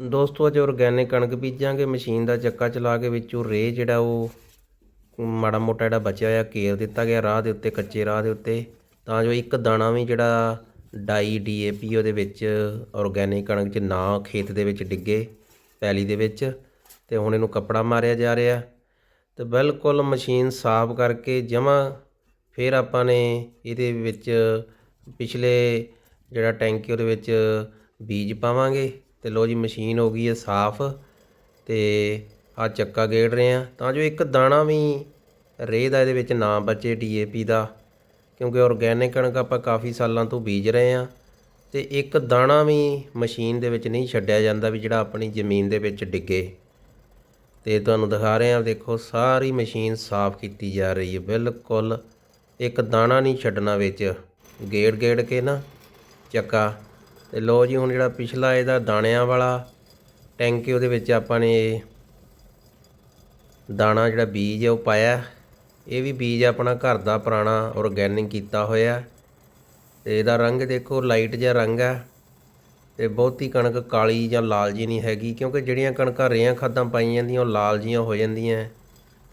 ਦੋਸਤੋ, ਅੱਜ ਔਰਗੈਨਿਕ ਕਣਕ ਬੀਜਾਂਗੇ, ਮਸ਼ੀਨ ਦਾ ਚੱਕਾ ਚਲਾ ਕੇ ਵਿੱਚੋਂ ਰੇ ਜਿਹੜਾ ਉਹ ਮਾੜਾ ਮੋਟਾ ਜਿਹੜਾ ਬਚਿਆ ਹੋਇਆ, ਕੇਰ ਦਿੱਤਾ ਗਿਆ ਰਾਹ ਦੇ ਉੱਤੇ, ਕੱਚੇ ਰਾਹ ਦੇ ਉੱਤੇ। ਤਾਂ ਜੋ ਇੱਕ ਦਾਣਾ ਵੀ ਜਿਹੜਾ ਡਾਈ ਡੀਏਪੀ ਉਹਦੇ ਵਿੱਚ ਔਰਗੈਨਿਕ ਕਣਕ 'ਚ ਨਾ ਖੇਤ ਦੇ ਵਿੱਚ ਡਿੱਗੇ, ਪੈਲੀ ਦੇ ਵਿੱਚ। ਤੇ ਹੁਣ ਇਹਨੂੰ ਕੱਪੜਾ ਮਾਰਿਆ ਜਾ ਰਿਹਾ। ਤੇ ਬਿਲਕੁਲ ਮਸ਼ੀਨ ਸਾਫ਼ ਕਰਕੇ ਜਮਾ ਫਿਰ ਆਪਾਂ ਨੇ ਇਹਦੇ ਵਿੱਚ ਪਿਛਲੇ ਜਿਹੜਾ ਟੈਂਕੀ ਉਹਦੇ ਵਿੱਚ ਬੀਜ ਪਾਵਾਂਗੇ। ਤੇ ਲੋ ਜੀ ਮਸ਼ੀਨ ਹੋ ਗਈ ਹੈ ਸਾਫ਼ ਤੇ ਆ ਚੱਕਾ ਗੇੜ ਰਹੇ ਆ। ਤਾਂ ਜੋ ਇੱਕ ਦਾਣਾ ਵੀ ਰੇਹ ਦਾ ਇਹਦੇ ਵਿੱਚ ਨਾ ਬਚੇ ਡੀਏਪੀ ਦਾ, ਕਿਉਂਕਿ ਆਰਗੈਨਿਕ ਕਣਕ ਆਪਾਂ ਕਾਫੀ ਸਾਲਾਂ ਤੋਂ ਬੀਜ ਰਹੇ ਆ ਤੇ ਇੱਕ ਦਾਣਾ ਵੀ ਮਸ਼ੀਨ ਦੇ ਵਿੱਚ ਨਹੀਂ ਛੱਡਿਆ ਜਾਂਦਾ ਵੀ ਜਿਹੜਾ ਆਪਣੀ ਜ਼ਮੀਨ ਦੇ ਵਿੱਚ ਡਿੱਗੇ। ਤੇ ਤੁਹਾਨੂੰ ਦਿਖਾ ਰਹੇ ਆ, ਦੇਖੋ ਸਾਰੀ ਮਸ਼ੀਨ ਸਾਫ਼ ਕੀਤੀ ਜਾ ਰਹੀ ਹੈ ਬਿਲਕੁਲ। ਇੱਕ ਦਾਣਾ ਨਹੀਂ ਛੱਡਣਾ ਵਿੱਚ ਗੇੜ ਗੇੜ ਕੇ ਨਾ ਚੱਕਾ। ਤੇ ਲੋ ਜੀ ਹੁਣ ਜਿਹੜਾ ਪਿਛਲਾ ਇਹਦਾ ਦਾਣਿਆਂ ਵਾਲਾ ਟੈਂਕੀ ਉਹਦੇ ਵਿੱਚ ਆਪਾਂ ਨੇ ਦਾਣਾ ਜਿਹੜਾ ਬੀਜ ਹੈ ਉਹ ਪਾਇਆ। ਇਹ ਵੀ ਬੀਜ ਆਪਣਾ ਘਰ ਦਾ ਪੁਰਾਣਾ ਆਰਗੈਨਿਕ ਕੀਤਾ ਹੋਇਆ। ਤੇ ਇਹਦਾ ਰੰਗ ਦੇਖੋ ਲਾਈਟ ਜਿਹਾ ਰੰਗ ਹੈ ਤੇ ਬਹੁਤੀ ਕਣਕ ਕਾਲੀ ਜਾਂ ਲਾਲ ਜੀ ਨਹੀਂ ਹੈਗੀ ਕਿਉਂਕਿ ਜਿਹੜੀਆਂ ਕਣਕਾਂ ਰੇਹਾਂ ਖਾਦਾਂ ਪਾਈਆਂ ਜਾਂਦੀਆਂ ਉਹ ਲਾਲ ਜੀਆਂ ਹੋ ਜਾਂਦੀਆਂ।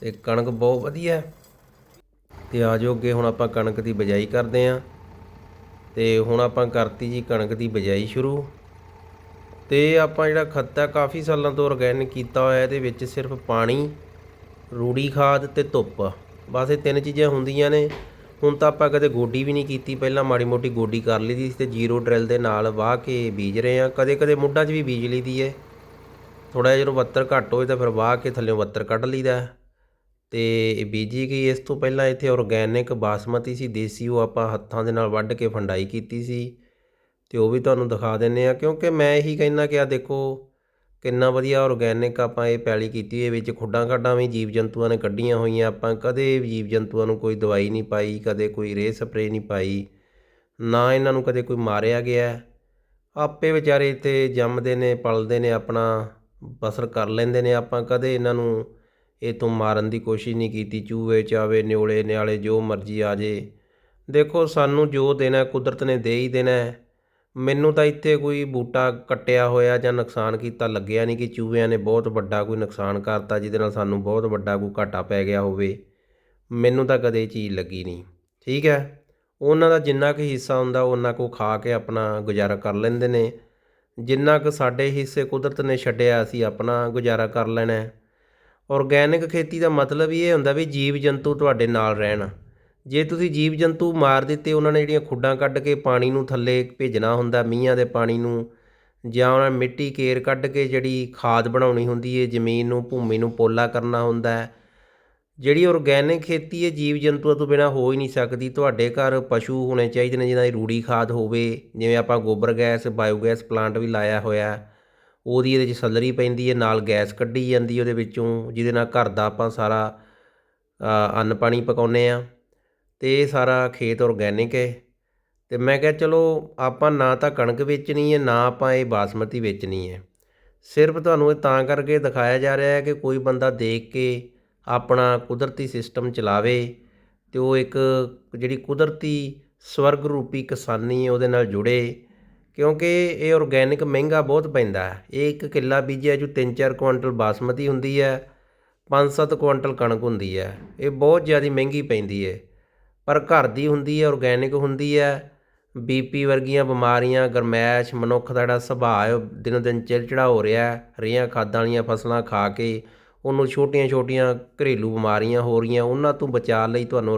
ਤੇ ਕਣਕ ਬਹੁਤ ਵਧੀਆ। ਹੈ। ਤੇ ਆ ਜਾਓ ਅੱਗੇ ਹੁਣ ਆਪਾਂ ਕਣਕ ਦੀ ਬਜਾਈ ਕਰਦੇ ਆਂ ਤੇ ਹੁਣ ਆਪਾਂ ਕਰਤੀ ਜੀ ਕਣਕ ਦੀ ਬਜਾਈ ਸ਼ੁਰੂ। ਤੇ ਆਪਾਂ ਜਿਹੜਾ ਖੱਤਾ ਕਾਫੀ ਸਾਲਾਂ ਤੋਂ ਆਰਗੈਨਿਕ ਕੀਤਾ ਹੋਇਆ, ਇਹਦੇ ਵਿੱਚ ਸਿਰਫ ਪਾਣੀ, ਰੂੜੀ ਖਾਦ ਤੇ ਧੁੱਪ। ਬਸ ਇਹ ਤਿੰਨ ਚੀਜ਼ਾਂ ਹੁੰਦੀਆਂ ਨੇ। ਹੁਣ ਤਾਂ ਆਪਾਂ ਕਦੇ ਗੋਡੀ ਵੀ ਨਹੀਂ ਕੀਤੀ। ਪਹਿਲਾਂ ਮਾੜੀ ਮੋਟੀ ਗੋਡੀ ਕਰ ਲਈ ਦੀ ਸੀ ਤੇ ਜ਼ੀਰੋ ਡਰਿਲ ਦੇ ਨਾਲ ਵਾਹ ਕੇ ਬੀਜ ਰਹੇ ਆ ਕਦੇ ਕਦੇ ਮੁੱਢਾਂ 'ਚ ਵੀ ਬੀਜ ਲਈ ਦੀ ਏ ਥੋੜਾ ਜਿਹਾ ਜਦੋਂ ਵੱਤਰ ਘੱਟ ਹੋਏ ਤਾਂ ਫਿਰ ਵਾਹ ਕੇ ਥੱਲੇ ਵੱਤਰ ਕੱਢ ਲਈਦਾ ਤੇ ਬੀਜੀ ਗਈ। ਇਸ ਤੋਂ ਪਹਿਲਾਂ ਇੱਥੇ ਔਰਗੈਨਿਕ ਬਾਸਮਤੀ ਸੀ, ਦੇਸੀ ਉਹ ਆਪਾਂ ਹੱਥਾਂ ਦੇ ਨਾਲ ਵੱਢ ਕੇ ਫੰਡਾਈ ਕੀਤੀ ਸੀ। ਤੇ ਉਹ ਵੀ ਤੁਹਾਨੂੰ ਦਿਖਾ ਦਿੰਨੇ ਆ ਕਿਉਂਕਿ ਮੈਂ ਇਹੀ ਕਹਿੰਦਾ ਕਿ ਆ ਦੇਖੋ ਕਿੰਨਾ ਵਧੀਆ ਔਰਗੈਨਿਕ ਆਪਾਂ ਇਹ ਪੈਲੀ ਕੀਤੀ ਹੈ, ਵਿੱਚ ਖੁੱਡਾਂ ਖਾਡਾਂ ਵੀ ਜੀਵ ਜੰਤੂਆਂ ਨੇ ਕੱਢੀਆਂ ਹੋਈਆਂ। ਆਪਾਂ ਕਦੇ ਜੀਵ ਜੰਤੂਆਂ ਨੂੰ ਕੋਈ ਦਵਾਈ ਨਹੀਂ ਪਾਈ, ਕਦੇ ਕੋਈ ਰੇ ਸਪਰੇ ਨਹੀਂ ਪਾਈ, ਨਾ ਇਹਨਾਂ ਨੂੰ ਕਦੇ ਕੋਈ ਮਾਰਿਆ ਗਿਆ। ਆਪੇ ਵਿਚਾਰੇ ਇੱਥੇ ਜੰਮਦੇ ਨੇ, ਪਲਦੇ ਨੇ, ਆਪਣਾ ਬਸਰ ਕਰ ਲੈਂਦੇ ਨੇ। ਆਪਾਂ ਕਦੇ ਇਹਨਾਂ ਨੂੰ ਇਹ ਤੋਂ ਮਾਰਨ ਦੀ ਕੋਸ਼ਿਸ਼ ਨਹੀਂ ਕੀਤੀ, ਚੂਹੇ, ਚਾਵੇ ਨਿਉਲੇ ਨਿਆਲੇ, ਜੋ ਮਰਜ਼ੀ ਆ ਜੇ। ਦੇਖੋ, ਸਾਨੂੰ ਜੋ ਦੇਣਾ ਕੁਦਰਤ ਨੇ ਦੇ ਹੀ ਦੇਣਾ ਮੈਨੂੰ ਤਾਂ ਇੱਥੇ ਕੋਈ ਬੂਟਾ ਕੱਟਿਆ ਹੋਇਆ ਜਾਂ ਨੁਕਸਾਨ ਕੀਤਾ ਲੱਗਿਆ ਨਹੀਂ ਕਿ ਚੂਹਿਆਂ ਨੇ ਬਹੁਤ ਵੱਡਾ ਕੋਈ ਨੁਕਸਾਨ ਕਰਤਾ, ਜਿਹਦੇ ਨਾਲ ਸਾਨੂੰ ਬਹੁਤ ਵੱਡਾ ਕੋਈ ਘਾਟਾ ਪੈ ਗਿਆ ਹੋਵੇ। ਮੈਨੂੰ ਤਾਂ ਕਦੇ ਚੀਜ਼ ਲੱਗੀ ਨਹੀਂ। ਠੀਕ ਹੈ? ਉਹਨਾਂ ਦਾ ਜਿੰਨਾ ਕੁ ਹਿੱਸਾ ਹੁੰਦਾ, ਉਹਨਾਂ ਕੋ ਖਾ ਕੇ ਆਪਣਾ ਗੁਜ਼ਾਰਾ ਕਰ ਲੈਂਦੇ ਨੇ। ਜਿੰਨਾ ਕੁ ਸਾਡੇ ਹਿੱਸੇ ਕੁਦਰਤ ਨੇ ਛੱਡਿਆ, ਅਸੀਂ ਆਪਣਾ ਗੁਜ਼ਾਰਾ ਕਰ ਲੈਣਾ ਔਰਗੈਨਿਕ ਖੇਤੀ ਦਾ ਮਤਲਬ ਹੀ ਇਹ ਹੁੰਦਾ ਵੀ ਜੀਵ ਜੰਤੂ ਤੁਹਾਡੇ ਨਾਲ ਰਹਿਣ। ਜੇ ਤੁਸੀਂ ਜੀਵ ਜੰਤੂ ਮਾਰ ਦਿੱਤੇ, ਉਹਨਾਂ ਨੇ ਜਿਹੜੀਆਂ ਖੁੱਡਾਂ ਕੱਢ ਕੇ ਪਾਣੀ ਨੂੰ ਥੱਲੇ ਭੇਜਣਾ ਹੁੰਦਾ, ਮੀਂਹਾਂ ਦੇ ਪਾਣੀ ਨੂੰ, ਜਾਂ ਉਹਨਾਂ ਮਿੱਟੀ ਕੇਰ ਕੱਢ ਕੇ ਜਿਹੜੀ ਖਾਦ ਬਣਾਉਣੀ ਹੁੰਦੀ ਹੈ ਜ਼ਮੀਨ ਨੂੰ, ਭੂਮੀ ਨੂੰ ਪੋਲਾ ਕਰਨਾ ਹੁੰਦਾ ਹੈ। ਜਿਹੜੀ ਔਰਗੈਨਿਕ ਖੇਤੀ ਹੈ ਜੀਵ ਜੰਤੂਆਂ ਤੋਂ ਬਿਨਾ ਹੋ ਹੀ ਨਹੀਂ ਸਕਦੀ। ਤੁਹਾਡੇ ਘਰ ਪਸ਼ੂ ਹੋਣੇ ਚਾਹੀਦੇ ਨੇ ਜਿਹਨਾਂ ਦੀ ਰੂੜੀ ਖਾਦ ਹੋਵੇ, ਜਿਵੇਂ ਆਪਾਂ ਗੋਬਰ ਗੈਸ, ਬਾਇਓਗੈਸ ਪਲਾਂਟ ਵੀ ਲਾਇਆ ਹੋਇਆ। ਉਹਦੀ ਇਹਦੇ 'ਚ ਸਲਰੀ ਪੈਂਦੀ ਹੈ, ਨਾਲ ਗੈਸ ਕੱਢੀ ਜਾਂਦੀ ਉਹਦੇ ਵਿੱਚੋਂ, ਜਿਹਦੇ ਨਾਲ ਘਰ ਦਾ ਆਪਾਂ ਸਾਰਾ ਅੰਨ ਪਾਣੀ ਪਕਾਉਂਦੇ ਆ ਤੇ ਇਹ ਸਾਰਾ ਖੇਤ ਔਰਗੈਨਿਕ ਹੈ। ਤੇ ਮੈਂ ਕਿਹਾ ਚਲੋ ਆਪਾਂ ਨਾ ਤਾਂ ਕਣਕ ਵੇਚਣੀ ਹੈ, ਨਾ ਆਪਾਂ ਇਹ ਬਾਸਮਤੀ ਵੇਚਣੀ ਹੈ। ਸਿਰਫ ਤੁਹਾਨੂੰ ਇਹ ਤਾਂ ਕਰਕੇ ਦਿਖਾਇਆ ਜਾ ਰਿਹਾ ਹੈ ਕਿ ਕੋਈ ਬੰਦਾ ਦੇਖ ਕੇ ਆਪਣਾ ਕੁਦਰਤੀ ਸਿਸਟਮ ਚਲਾਵੇ ਤੇ ਉਹ ਇੱਕ ਜਿਹੜੀ ਕੁਦਰਤੀ ਸਵਰਗ ਰੂਪੀ ਕਿਸਾਨੀ ਹੈ, ਉਹਦੇ ਨਾਲ ਜੁੜੇ। ਕਿਉਂਕਿ ਇਹ ਔਰਗੈਨਿਕ ਮਹਿੰਗਾ ਬਹੁਤ ਪੈਂਦਾ ਇਹ ਇੱਕ ਕਿੱਲਾ ਬੀਜਿਆ ਜੋ 3-4 ਕੁਆਂਟਲ ਬਾਸਮਤੀ ਹੁੰਦੀ ਹੈ 5-7 ਕੁਆਂਟਲ ਕਣਕ ਹੁੰਦੀ ਹੈ। ਇਹ ਬਹੁਤ ਜ਼ਿਆਦਾ ਮਹਿੰਗੀ ਪੈਂਦੀ ਹੈ। ਪਰ ਘਰ ਦੀ ਹੁੰਦੀ ਹੈ ਔਰਗੈਨਿਕ ਹੁੰਦੀ ਹੈ। ਬੀਪੀ ਵਰਗੀਆਂ ਬਿਮਾਰੀਆਂ, ਗਰਮੈਸ਼, ਮਨੁੱਖ ਦਾ ਜਿਹੜਾ ਸੁਭਾਅ ਹੈ ਦਿਨੋ ਦਿਨ ਚਿੜਚਿੜਾ ਹੋ ਰਿਹਾ ਹੈ। ਰੇਹਾਂ ਖਾਦਾਂ ਵਾਲੀਆਂ ਫਸਲਾਂ ਖਾ ਕੇ ਉਹਨੂੰ ਛੋਟੀਆਂ ਛੋਟੀਆਂ ਘਰੇਲੂ ਬਿਮਾਰੀਆਂ ਹੋ ਰਹੀਆਂ, ਉਹਨਾਂ ਤੋਂ ਬਚਾਅ ਲਈ ਤੁਹਾਨੂੰ